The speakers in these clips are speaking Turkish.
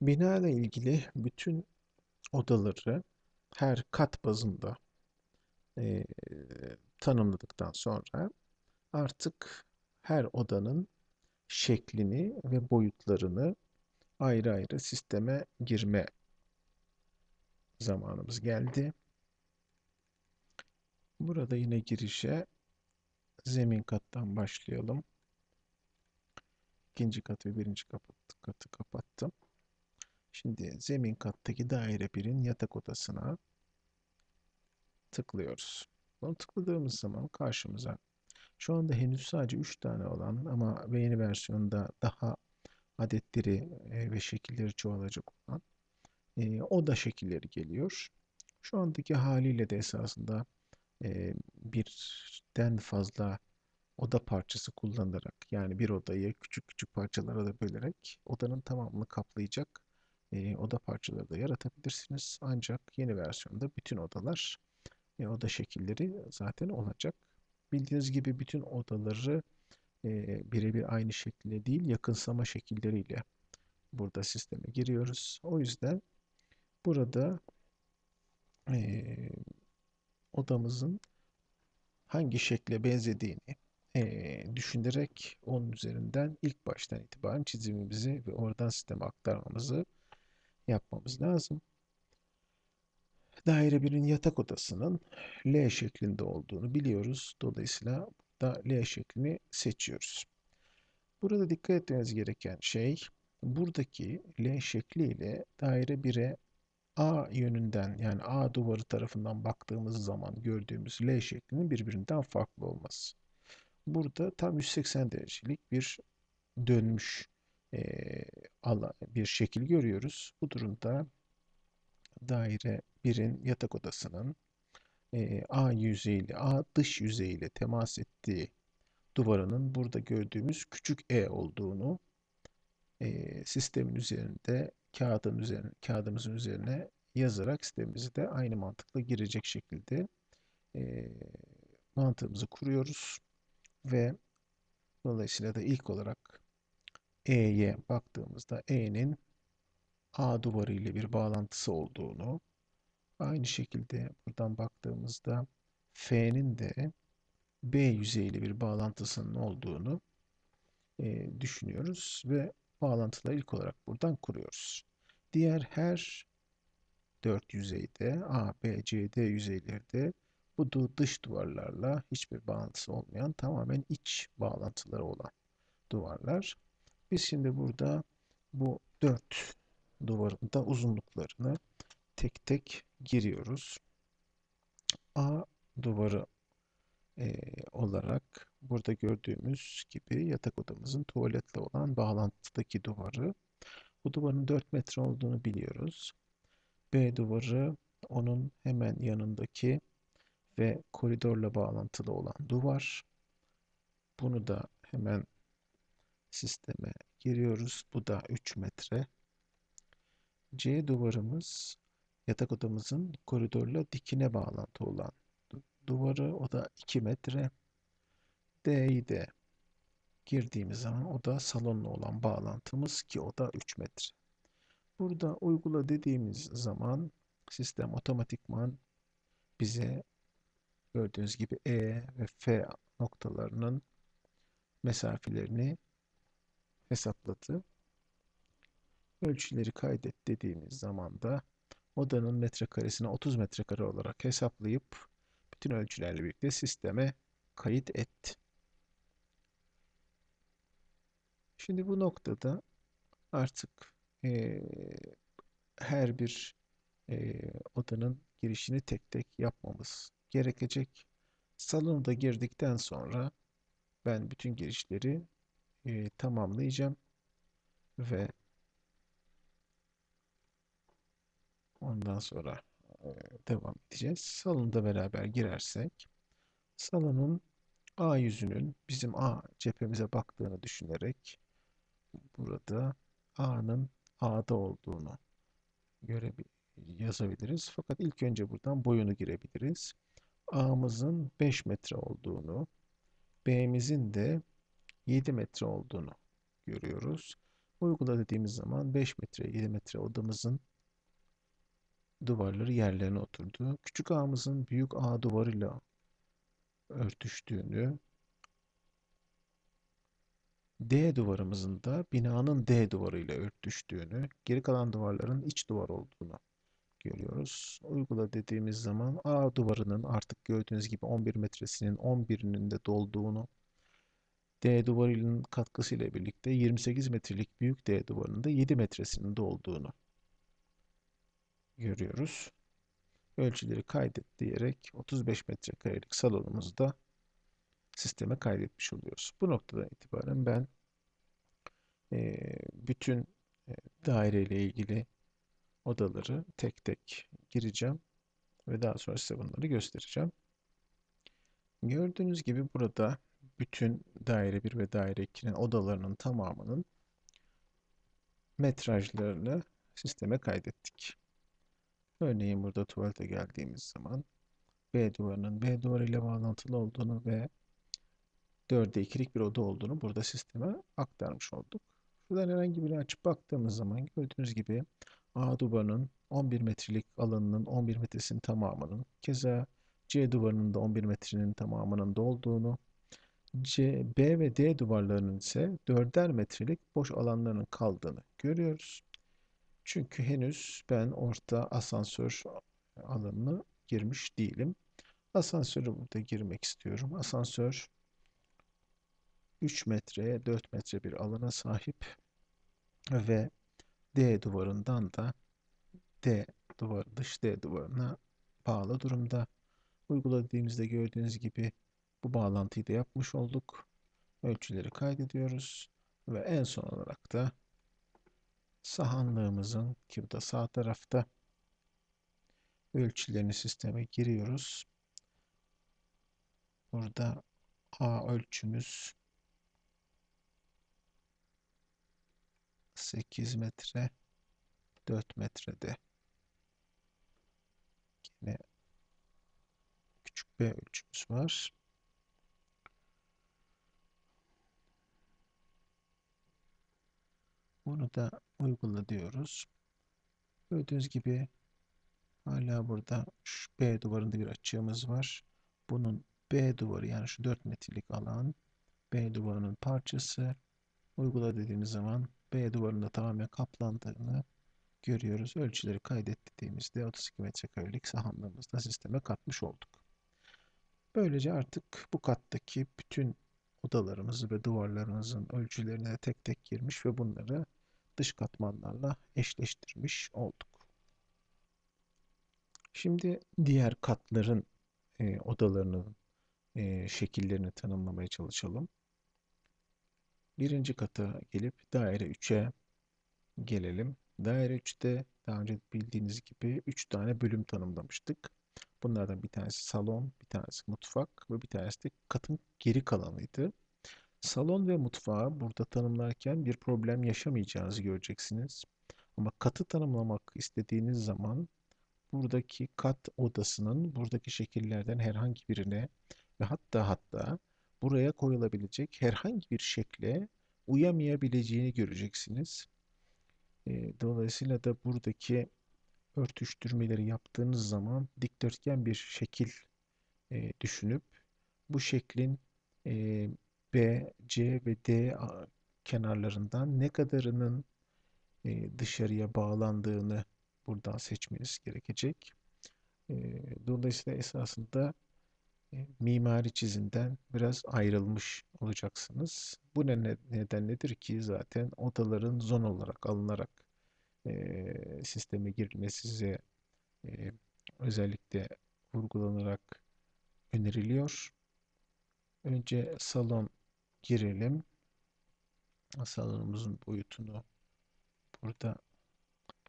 Bina ile ilgili bütün odaları her kat bazında e, tanımladıktan sonra artık her odanın şeklini ve boyutlarını ayrı ayrı sisteme girme zamanımız geldi. Burada yine girişe zemin kattan başlayalım. İkinci kat ve birinci katı kapattım. Şimdi zemin kattaki daire birin yatak odasına tıklıyoruz. Bunu tıkladığımız zaman karşımıza şu anda henüz sadece 3 tane olan ama yeni versiyonda daha adetleri e, ve şekilleri çoğalacak olan e, oda şekilleri geliyor. Şu andaki haliyle de esasında e, birden fazla oda parçası kullanılarak yani bir odayı küçük küçük parçalara da bölerek odanın tamamını kaplayacak e, oda parçaları da yaratabilirsiniz. Ancak yeni versiyonda bütün odalar e, oda şekilleri zaten olacak. Bildiğiniz gibi bütün odaları e, birebir aynı şekilde değil yakınsama şekilleriyle burada sisteme giriyoruz. O yüzden burada e, odamızın hangi şekle benzediğini e, düşünerek onun üzerinden ilk baştan itibaren çizimimizi ve oradan sisteme aktarmamızı yapmamız lazım. Daire 1'in yatak odasının L şeklinde olduğunu biliyoruz. Dolayısıyla da L şeklini seçiyoruz. Burada dikkat etmeniz gereken şey buradaki L şekli ile daire 1'e A yönünden yani A duvarı tarafından baktığımız zaman gördüğümüz L şeklinin birbirinden farklı olması. Burada tam 180 derecelik bir dönmüş bir şekil görüyoruz. Bu durumda daire 1'in yatak odasının e, A yüzeyiyle, A dış yüzeyiyle temas ettiği duvarının burada gördüğümüz küçük e olduğunu e, sistemin üzerinde kağıdın üzerine, kağıdımızın üzerine yazarak sistemimizi de aynı mantıkla girecek şekilde e, mantığımızı kuruyoruz ve dolayısıyla da ilk olarak E'ye baktığımızda E'nin A duvarı ile bir bağlantısı olduğunu aynı şekilde buradan baktığımızda F'nin de B yüzeyiyle bir bağlantısının olduğunu e, düşünüyoruz ve bağlantıları ilk olarak buradan kuruyoruz. Diğer her dört yüzeyde A, B, C, D yüzeylerde bu dış duvarlarla hiçbir bağlantısı olmayan tamamen iç bağlantıları olan duvarlar. Biz şimdi burada bu dört duvarın da uzunluklarını tek tek giriyoruz. A duvarı e, olarak burada gördüğümüz gibi yatak odamızın tuvaletle olan bağlantıdaki duvarı. Bu duvarın 4 metre olduğunu biliyoruz. B duvarı onun hemen yanındaki ve koridorla bağlantılı olan duvar. Bunu da hemen sisteme giriyoruz. Bu da 3 metre. C duvarımız yatak odamızın koridorla dikine bağlantı olan duvarı. O da 2 metre. D'yi de girdiğimiz zaman o da salonla olan bağlantımız ki o da 3 metre. Burada uygula dediğimiz zaman sistem otomatikman bize gördüğünüz gibi E ve F noktalarının mesafelerini hesapladı. Ölçüleri kaydet dediğimiz zaman da odanın metrekaresini 30 metrekare olarak hesaplayıp bütün ölçülerle birlikte sisteme kayıt et. Şimdi bu noktada artık e, her bir e, odanın girişini tek tek yapmamız gerekecek. Salona da girdikten sonra ben bütün girişleri e, tamamlayacağım ve ondan sonra e, devam edeceğiz. Salonda beraber girersek salonun A yüzünün bizim A cephemize baktığını düşünerek burada A'nın A'da olduğunu görebil yazabiliriz. Fakat ilk önce buradan boyunu girebiliriz. A'mızın 5 metre olduğunu, B'mizin de 7 metre olduğunu görüyoruz. Uygula dediğimiz zaman 5 metre, 7 metre odamızın duvarları yerlerine oturdu. Küçük ağımızın büyük ağ duvarıyla örtüştüğünü, D duvarımızın da binanın D duvarıyla örtüştüğünü, geri kalan duvarların iç duvar olduğunu görüyoruz. Uygula dediğimiz zaman A duvarının artık gördüğünüz gibi 11 metresinin 11'inin de dolduğunu, D duvarının katkısıyla birlikte 28 metrelik büyük D duvarının da 7 metresinin dolduğunu görüyoruz. Ölçüleri kaydet diyerek 35 metrekarelik salonumuzda sisteme kaydetmiş oluyoruz. Bu noktadan itibaren ben e, bütün e, daire ile ilgili odaları tek tek gireceğim ve daha sonra size bunları göstereceğim. Gördüğünüz gibi burada bütün daire 1 ve daire 2'nin odalarının tamamının metrajlarını sisteme kaydettik. Örneğin burada tuvalete geldiğimiz zaman B duvarının B duvarı ile bağlantılı olduğunu ve 4'e 2'lik bir oda olduğunu burada sisteme aktarmış olduk. Şuradan herhangi birini açıp baktığımız zaman gördüğünüz gibi A duvarının 11 metrelik alanının 11 metresinin tamamının keza C duvarının da 11 metrenin tamamının dolduğunu C, B ve D duvarlarının ise 4'er metrelik boş alanlarının kaldığını görüyoruz. Çünkü henüz ben orta asansör alanını girmiş değilim. Asansörü burada girmek istiyorum. Asansör 3 metreye 4 metre bir alana sahip ve D duvarından da D duvar dış D duvarına bağlı durumda. Uyguladığımızda gördüğünüz gibi bu bağlantıyı da yapmış olduk. Ölçüleri kaydediyoruz ve en son olarak da sahanlığımızın ki bu da sağ tarafta ölçülerini sisteme giriyoruz. Burada A ölçümüz 8 metre 4 metrede. Yine küçük B ölçümüz var. Bunu da uygula diyoruz. Gördüğünüz gibi hala burada şu B duvarında bir açığımız var. Bunun B duvarı yani şu 4 metrelik alan B duvarının parçası. Uygula dediğimiz zaman B duvarında tamamen kaplandığını görüyoruz. Ölçüleri kaydet dediğimizde 32 metrekarelik sahanlığımızda sisteme katmış olduk. Böylece artık bu kattaki bütün odalarımızı ve duvarlarımızın ölçülerine tek tek girmiş ve bunları dış katmanlarla eşleştirmiş olduk. Şimdi diğer katların e, odalarının e, şekillerini tanımlamaya çalışalım. Birinci kata gelip daire 3'e gelelim. Daire 3'te daha önce bildiğiniz gibi 3 tane bölüm tanımlamıştık. Bunlardan bir tanesi salon, bir tanesi mutfak ve bir tanesi de katın geri kalanıydı. Salon ve mutfağı burada tanımlarken bir problem yaşamayacağınızı göreceksiniz. Ama katı tanımlamak istediğiniz zaman buradaki kat odasının buradaki şekillerden herhangi birine ve hatta hatta buraya koyulabilecek herhangi bir şekle uyamayabileceğini göreceksiniz. Dolayısıyla da buradaki örtüştürmeleri yaptığınız zaman dikdörtgen bir şekil düşünüp bu şeklin B, C ve D kenarlarından ne kadarının dışarıya bağlandığını buradan seçmeniz gerekecek. Dolayısıyla esasında mimari çizimden biraz ayrılmış olacaksınız. Bu ne, nedenledir ki zaten odaların zon olarak alınarak e, sisteme girilmesi size e, özellikle vurgulanarak öneriliyor. Önce salon girelim. Salonumuzun boyutunu burada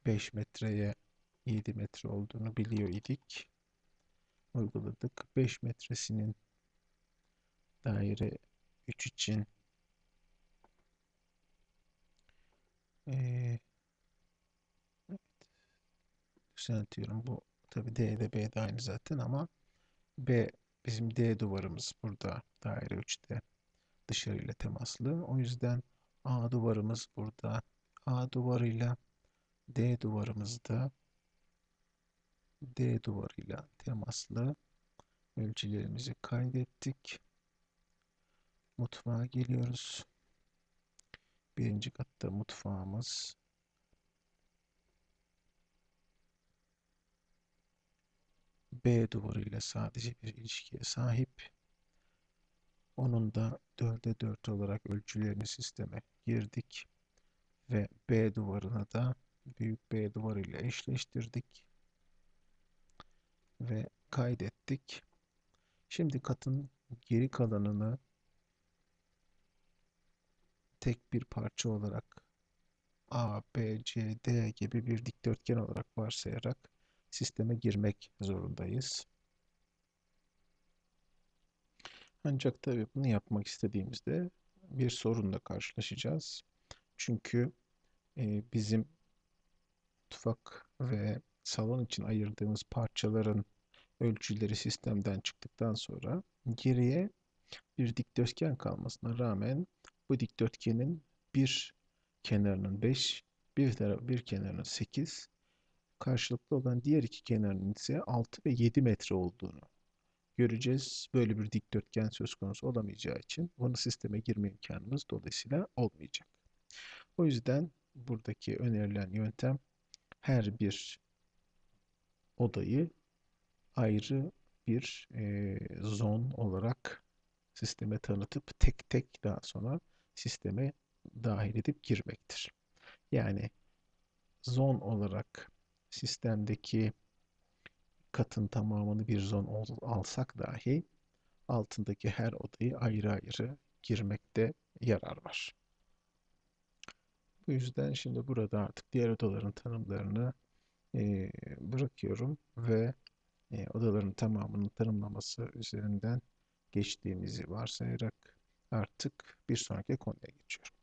5 metreye 7 metre olduğunu biliyor idik uyguladık. 5 metresinin daire 3 için düzeltiyorum. Bu tabi D de B de aynı zaten ama B bizim D duvarımız burada daire 3'te dışarıyla temaslı. O yüzden A duvarımız burada A duvarıyla D duvarımızda D duvarıyla temaslı ölçülerimizi kaydettik. Mutfağa geliyoruz. Birinci katta mutfağımız. B duvarıyla sadece bir ilişkiye sahip. Onun da 4'e 4 olarak ölçülerini sisteme girdik. Ve B duvarına da büyük B duvarıyla eşleştirdik. Ve kaydettik. Şimdi katın geri kalanını tek bir parça olarak A, B, C, D gibi bir dikdörtgen olarak varsayarak sisteme girmek zorundayız. Ancak tabii bunu yapmak istediğimizde bir sorunla karşılaşacağız. Çünkü e, bizim mutfak ve salon için ayırdığımız parçaların ölçüleri sistemden çıktıktan sonra geriye bir dikdörtgen kalmasına rağmen bu dikdörtgenin bir kenarının 5, bir, bir kenarının 8, karşılıklı olan diğer iki kenarının ise 6 ve 7 metre olduğunu göreceğiz. Böyle bir dikdörtgen söz konusu olamayacağı için bunu sisteme girme imkanımız dolayısıyla olmayacak. O yüzden buradaki önerilen yöntem her bir odayı ayrı bir e, zon olarak sisteme tanıtıp tek tek daha sonra sisteme dahil edip girmektir. Yani zon olarak sistemdeki katın tamamını bir zon alsak dahi altındaki her odayı ayrı ayrı girmekte yarar var. Bu yüzden şimdi burada artık diğer odaların tanımlarını e, bırakıyorum ve e, odaların tamamının tanımlaması üzerinden geçtiğimizi varsayarak artık bir sonraki konuya geçiyorum.